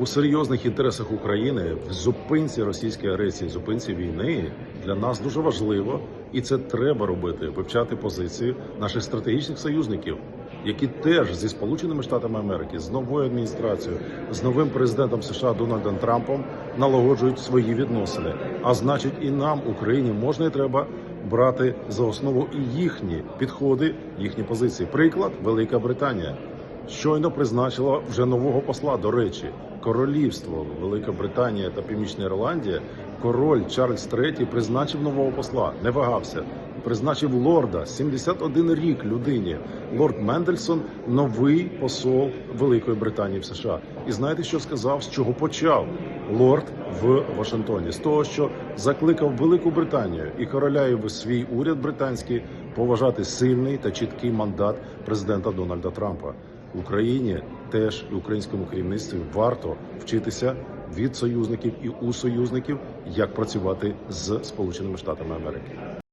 у серйозних інтересах України в зупинці російської агресії, зупинці війни для нас дуже важливо, і це треба робити. Вивчати позиції наших стратегічних союзників, які теж зі Сполученими Штатами Америки, з новою адміністрацією, з новим президентом США Дональдом Трампом налагоджують свої відносини. А значить, і нам, Україні, можна і треба брати за основу і їхні підходи, їхні позиції. Приклад Велика Британія щойно призначила вже нового посла. До речі, королівство Велика Британія та Північна Ірландія. Король Чарльз III призначив нового посла, не вагався. Призначив лорда 71 рік людині. Лорд Мендельсон новий посол Великої Британії в США. І знаєте, що сказав? З чого почав лорд в Вашингтоні? З того, що закликав Велику Британію і короля і свій уряд британський поважати сильний та чіткий мандат президента Дональда Трампа. Україні теж і українському керівництві варто вчитися від союзників і у союзників, як працювати з Сполученими Штатами Америки.